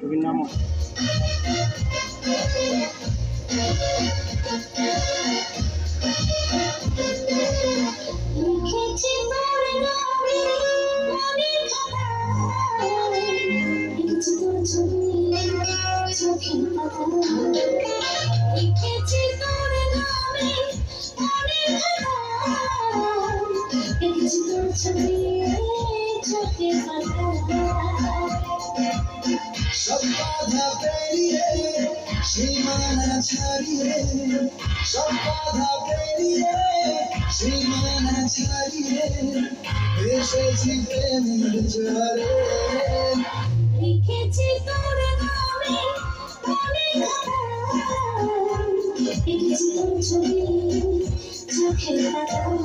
ছবির নাম লিখেছি তোর নামে মনের খাতায়। লিখেছি তোর ছবি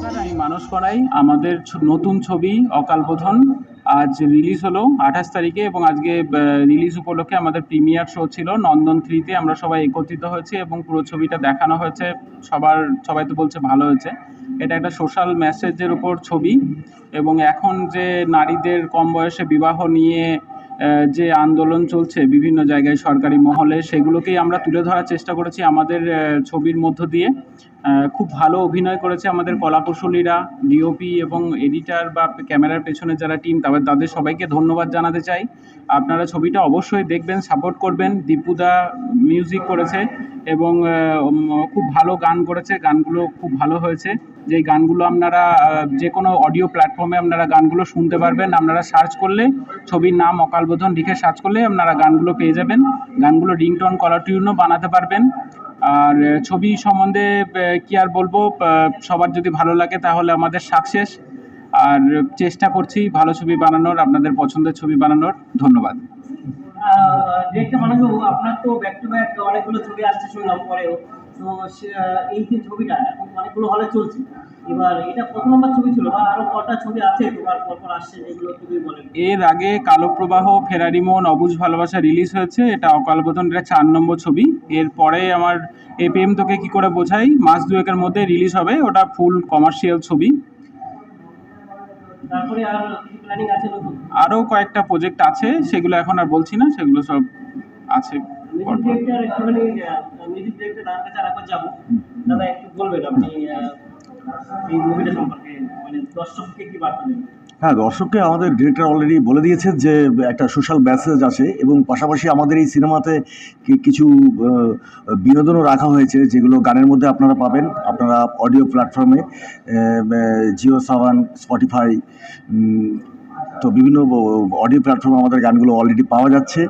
বাধা মানস করাই। আমাদের নতুন ছবি অকালবোধন আজ রিলিজ হলো আঠাশ তারিখে এবং আজকে রিলিজ উপলক্ষে আমাদের প্রিমিয়ার শো ছিল নন্দন থ্রিতে। আমরা সবাই একত্রিত হয়েছি এবং পুরো ছবিটা দেখানো হয়েছে। সবার, সবাই তো বলছে ভালো হয়েছে। এটা একটা সোশ্যাল মেসেজের উপর ছবি এবং এখন যে নারীদের কম বয়সে বিবাহ নিয়ে যে আন্দোলন চলছে বিভিন্ন জায়গায় সরকারি মহলে, সেগুলোকেই আমরা তুলে ধরার চেষ্টা করেছি আমাদের ছবির মধ্য দিয়ে। খুব ভালো অভিনয় করেছে আমাদের কলাকুশলীরা ডিওপি এবং এডিটার বা ক্যামেরার পেছনে যারা টিম তাদের তাদের সবাইকে ধন্যবাদ জানাতে চাই। আপনারা ছবিটা অবশ্যই দেখবেন সাপোর্ট করবেন। দীপুদা মিউজিক করেছে। এবং খুব ভালো গান করেছে, গানগুলো খুব ভালো হয়েছে। যেই গানগুলো আপনারা যে কোনো অডিও প্ল্যাটফর্মে আপনারা গানগুলো শুনতে পারবেন, আপনারা সার্চ করলে, ছবির নাম অকালবোধন লিখে সার্চ করলে আপনারা গানগুলো পেয়ে যাবেন। গানগুলো রিংটোন কলার টিউনও বানাতে পারবেন। আর ছবি সম্বন্ধে কি আর বলব সবার যদি ভালো লাগে তাহলে আমাদের সাকসেস আর, চেষ্টা করছি ভালো ছবি বানানোর, আপনাদের পছন্দের ছবি বানানোর। ধন্যবাদ। ডিরেক্টর মানুষবাবু আপনার তো ব্যাক টু ব্যাক অনেকগুলো ছবি আসছে শুনলাম পরেও। তো এই যে ছবিটা, এখন অনেকগুলো হলে চলছে। এবার এটা কত নম্বর ছবি ছিল? বা আরও কটা ছবি আছে তোমার পরপর আসছে যেগুলো তুমি বলেন এর আগে কালো প্রবাহ, ফেরারি মন অবুজ ভালোবাসা রিলিজ হয়েছে। এটা অকালবোধন এটা চার নম্বর ছবি। এরপরে আমার এ প্রেম তোকে কি করে বোঝাই? মাস দুয়েকের মধ্যে রিলিজ হবে। ওটা ফুল কমার্শিয়াল ছবি। তারপরে আর কিছু প্ল্যানিং আছে নতুন? আরও কয়েকটা প্রজেক্ট আছে সেগুলো এখন আর বলছি না সেগুলো সব আছে দাদা একটু বলবেন আপনি এই মুভিটা সম্পর্কে মানে দর্শককে কি বার্তা দেবেন? হ্যাঁ দর্শককে আমাদের ডিরেক্টর অলরেডি বলে দিয়েছে যে, একটা সোশ্যাল মেসেজ আছে এবং পাশাপাশি আমাদের এই সিনেমাতে কিছু বিনোদনও রাখা হয়েছে যেগুলো গানের মধ্যে আপনারা পাবেন। আপনারা অডিও প্ল্যাটফর্মে জিও সাওয়ান স্পটিফাই তো বিভিন্ন অডিও প্ল্যাটফর্মে আমাদের গানগুলো অলরেডি পাওয়া যাচ্ছে।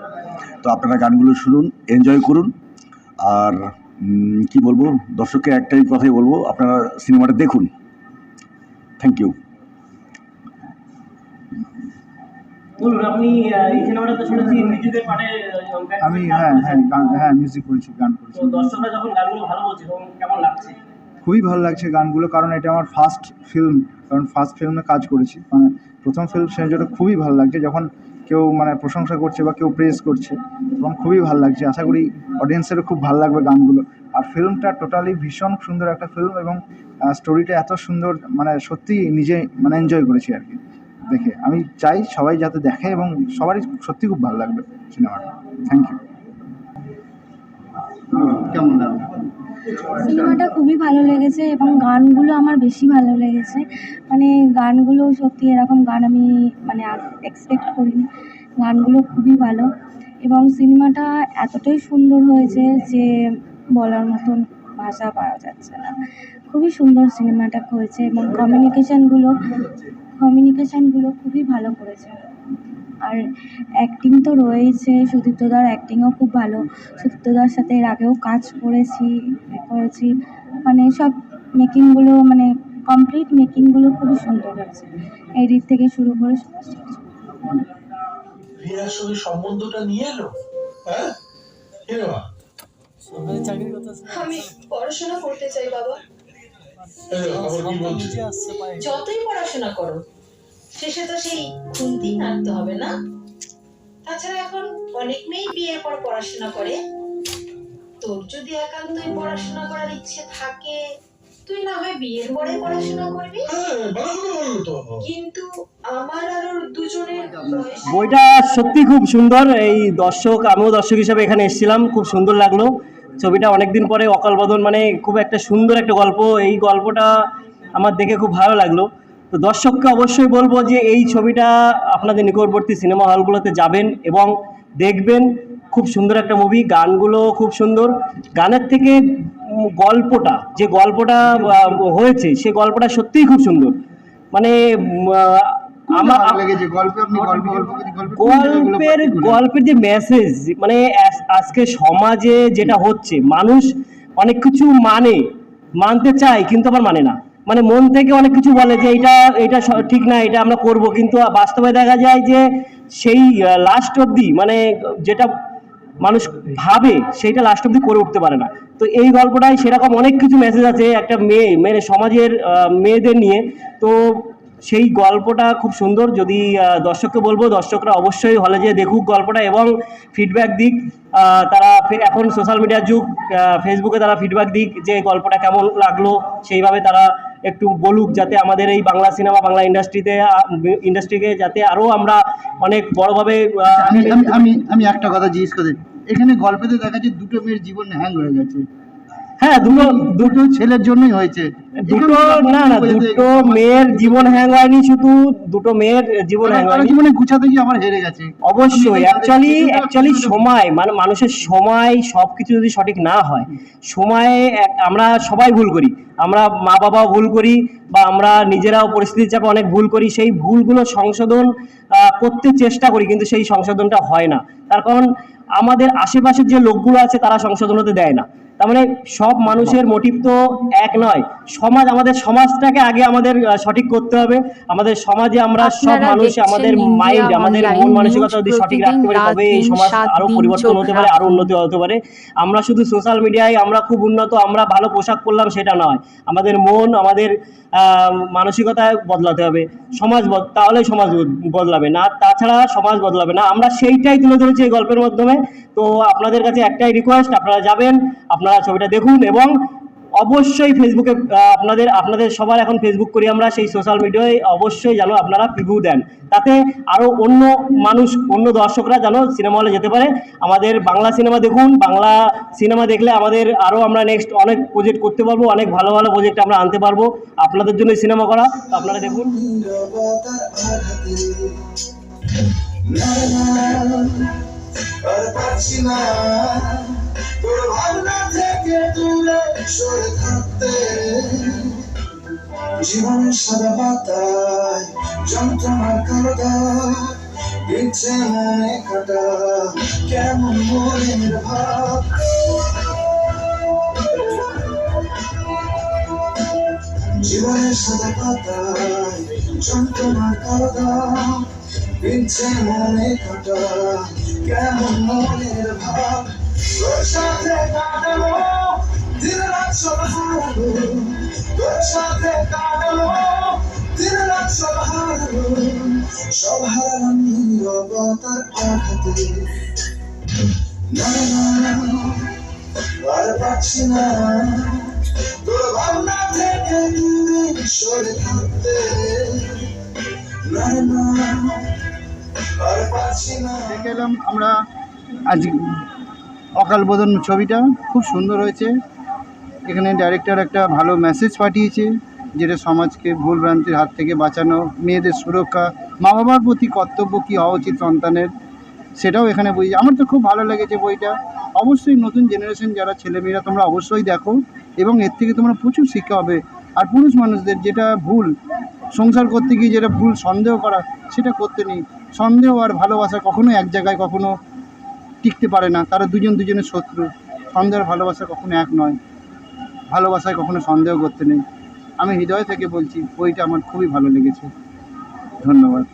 তো আপনারা গানগুলো শুনুন এনজয় করুন। আর কি বলব, দর্শককে একটাই কথাই বলব, আপনারা সিনেমাটা দেখুন। থ্যাংক ইউ বলুন আপনি আহ, এই সিনেমাটা তো শুনেছি নিজেদের পাঠে আমি হ্যাঁ হ্যাঁ গান হ্যাঁ মিউজিক করেছি গান করেছি। দর্শকরা যখন গানগুলো ভালো বলছে কেমন লাগছে? খুবই ভালো লাগছে গানগুলো কারণ এটা আমার ফার্স্ট ফিল্ম কারণ ফার্স্ট ফিল্মে কাজ করেছি। মানে প্রথম ফিল্ম জন্য খুবই ভালো লাগছে যখন কেউ মানে প্রশংসা করছে বা কেউ প্রেস করছে তখন খুবই ভালো লাগছে। আশা করি অডিয়েন্সেরও খুব ভালো লাগবে গানগুলো। আর ফিল্মটা টোটালি ভীষণ সুন্দর একটা ফিল্ম এবং স্টোরিটা এত সুন্দর মানে সত্যি নিজে মানে এনজয় করেছি আর কি। দেখে। আমি চাই সবাই যাতে দেখে এবং সবারই সত্যি খুব ভালো লাগবে সিনেমাটা। থ্যাংক ইউ কেমন সিনেমাটা খুবই ভালো লেগেছে এবং গানগুলো আমার বেশি ভালো লেগেছে। মানে গানগুলো সত্যি এরকম গান আমি মানে এক্সপেক্ট করিনি। গানগুলো খুবই ভালো এবং সিনেমাটা এতটাই সুন্দর হয়েছে যে বলার মতন ভাষা পাওয়া যাচ্ছে না। খুবই সুন্দর সিনেমাটা হয়েছে এবং কমিউনিকেশানগুলো কমিউনিকেশানগুলো খুবই ভালো করেছে। আর অ্যাক্টিং তো রয়েছে সুদীপ্তদার অ্যাক্টিংও খুব ভালো। সুদীপ্তদার সাথে এর আগেও কাজ করেছি এ করেছি। মানে সব মেকিংগুলো মানে কমপ্লিট মেকিংগুলো খুবই সুন্দর হয়েছে। এডিট থেকে শুরু করে রিয়ার সঙ্গে সম্বন্ধটা নিয়ে এলো? হ্যাঁ? আমি পড়াশোনা করতে চাই বাবা। যতই পড়াশোনা করো, শেষে তো সেই খুন্তি হবে না? তাছাড়া এখন অনেক বিয়ের পর পড়াশোনা করে। তোর যদি একান্তই পড়াশোনা করার ইচ্ছে থাকে, তুই না হয় বিয়ের পরে পড়াশোনা করবি? কিন্তু আমার আর দুজনের বইটা সত্যি খুব সুন্দর। এই দর্শক, আমিও দর্শক হিসাবে এখানে এসেছিলাম। খুব সুন্দর লাগল। ছবিটা অনেকদিন পরে অকাল বদন মানে খুব একটা সুন্দর একটা গল্প। এই গল্পটা আমার দেখে খুব ভালো লাগল। তো দর্শককে অবশ্যই বলব যে এই ছবিটা আপনাদের নিকটবর্তী সিনেমা হলগুলোতে যাবেন এবং দেখবেন। খুব সুন্দর একটা মুভি গানগুলো খুব সুন্দর। গানের থেকে গল্পটা, যে গল্পটা হয়েছে, সে গল্পটা সত্যিই খুব সুন্দর। মানে আমার লেগেছে গল্পে আপনি গল্প গল্প গল্পের গল্পের যে মেসেজ মানে আজকে সমাজে যেটা হচ্ছে মানুষ অনেক কিছু মানে মানতে চায় কিন্তু আবার মানে না। মানে মন থেকে অনেক কিছু বলে যে এটা এটা ঠিক না এটা আমরা করব কিন্তু বাস্তবে দেখা যায় যে সেই লাস্ট অবধি মানে যেটা মানুষ ভাবে সেইটা লাস্ট অবধি করে উঠতে পারে না। তো এই গল্পটায় সেরকম অনেক কিছু মেসেজ আছে একটা মেয়ে মানে সমাজের মেয়েদের নিয়ে। তো সেই গল্পটা খুব সুন্দর। যদি দর্শককে বলব, দর্শকরা অবশ্যই হলে যেয়ে দেখুক গল্পটা এবং ফিডব্যাক দিক। তারা এখন সোশ্যাল মিডিয়ার যুগ ফেসবুকে তারা ফিডব্যাক দিক যে গল্পটা কেমন লাগল। সেইভাবে তারা একটু বলুক যাতে আমাদের এই বাংলা সিনেমা বাংলা ইন্ডাস্ট্রিতে ইন্ডাস্ট্রিকে যাতে আরও আমরা অনেক বড়োভাবে আমি আমি একটা কথা জিজ্ঞেস করি এখানে গল্পেতে দেখা যাচ্ছে দুটো মেয়ের জীবন হ্যাং হয়ে গেছে। হ্যাঁ দুটো দুটো ছেলের জন্যই হয়েছে। দুটো না না দুটো মেয়ের জীবন হ্যাং হয়নি শুধু দুটো মেয়ের জীবন হ্যাং হয়নি। জীবনে গুছাতে গিয়ে আবার হেরে গেছে। অবশ্যই অ্যাকচুয়ালি অ্যাকচুয়ালি সময় মানে মানুষের সময় সব কিছু যদি সঠিক না হয় সময়ে আমরা সবাই ভুল করি। আমরা মা বাবাও ভুল করি বা আমরা নিজেরাও পরিস্থিতির চাপে অনেক ভুল করি সেই ভুলগুলো সংশোধন করতে চেষ্টা করি কিন্তু সেই সংশোধনটা হয় না। তার কারণ আমাদের আশেপাশের যে লোকগুলো আছে তারা সংশোধন হতে দেয় না। তার মানে সব মানুষের মোটিভ তো এক নয়। সমাজ আমাদের সমাজটাকে আগে আমাদের সঠিক করতে হবে। আমাদের সমাজে আমরা সব মানুষ আমাদের মাইন্ড আমাদের মন মানসিকতা যদি সঠিক রাখতে পারি তবে এই সমাজ আরও পরিবর্তন হতে পারে আরও উন্নতি হতে পারে। আমরা শুধু সোশ্যাল মিডিয়ায় আমরা খুব উন্নত আমরা ভালো পোশাক পরলাম সেটা নয়। আমাদের মন আমাদের আহ, মানসিকতায় বদলাতে হবে। সমাজ তাহলে সমাজ বদলাবে। না তাছাড়া সমাজ বদলাবে না। আমরা সেইটাই তুলে ধরেছি এই গল্পের মাধ্যমে। তো আপনাদের কাছে একটাই রিকোয়েস্ট আপনারা যাবেন আপনারা ছবিটা দেখুন এবং অবশ্যই ফেসবুকে আপনাদের আপনাদের সবার এখন ফেসবুক করি আমরা সেই সোশ্যাল মিডিয়ায় অবশ্যই যেন আপনারা প্রিভিউ দেন তাতে আরও অন্য মানুষ অন্য দর্শকরা যেন সিনেমা হলে যেতে পারে আমাদের বাংলা সিনেমা দেখুন বাংলা সিনেমা দেখলে আমাদের আরও আমরা নেক্সট অনেক প্রজেক্ট করতে পারব অনেক ভালো ভালো প্রজেক্ট আমরা আনতে পারব আপনাদের জন্য সিনেমা করা আপনারা দেখুন আর পারছি না। তোর ভাবনা থেকে দূরে সরে থাকতে। জীবনের সাদা পাতায় যন্ত্রণার কারদা দিচ্ছে মনে কাটা। কেমন মনের ভাব? জীবনের সাদা পাতায় যন্ত্রণার কারদা দিচ্ছে মনে কাটা, কেমন মনের ভাব? তোর সাথে কাটালো দিন রাত সব হারালো। তোর সাথে কাটালো দিন রাত সব হারালো। সব হারালাম আঘাতে। না না আর পাচ্ছি না। তোর ভাবনা থেকে দূরে সরে থাকতে। না না দেখে এলাম আমরা আজ অকাল বোধন ছবিটা। খুব সুন্দর হয়েছে। এখানে ডাইরেক্টর একটা ভালো মেসেজ পাঠিয়েছে, যেটা সমাজকে ভুল ভ্রান্তির হাত থেকে বাঁচানো, মেয়েদের সুরক্ষা মা বাবার প্রতি কর্তব্য কী হওয়া উচিত সন্তানের, সেটাও এখানে বই আমার তো খুব ভালো লেগেছে বইটা। অবশ্যই নতুন জেনারেশন যারা ছেলেমেয়েরা, তোমরা অবশ্যই দেখো, এবং এর থেকে তোমরা প্রচুর শিক্ষা হবে আর পুরুষ মানুষদের যেটা ভুল, সংসার করতে গিয়ে যেটা ভুল, সন্দেহ করা, সেটা করতে নেই। সন্দেহ আর ভালোবাসা কখনো এক জায়গায় কখনো টিকতে পারে না। তারা দুজন দুজনের শত্রু। সন্দেহ আর ভালোবাসা কখনো এক নয়। ভালোবাসায় কখনো সন্দেহ করতে নেই। আমি হৃদয় থেকে বলছি, বইটা আমার খুবই ভালো লেগেছে। ধন্যবাদ।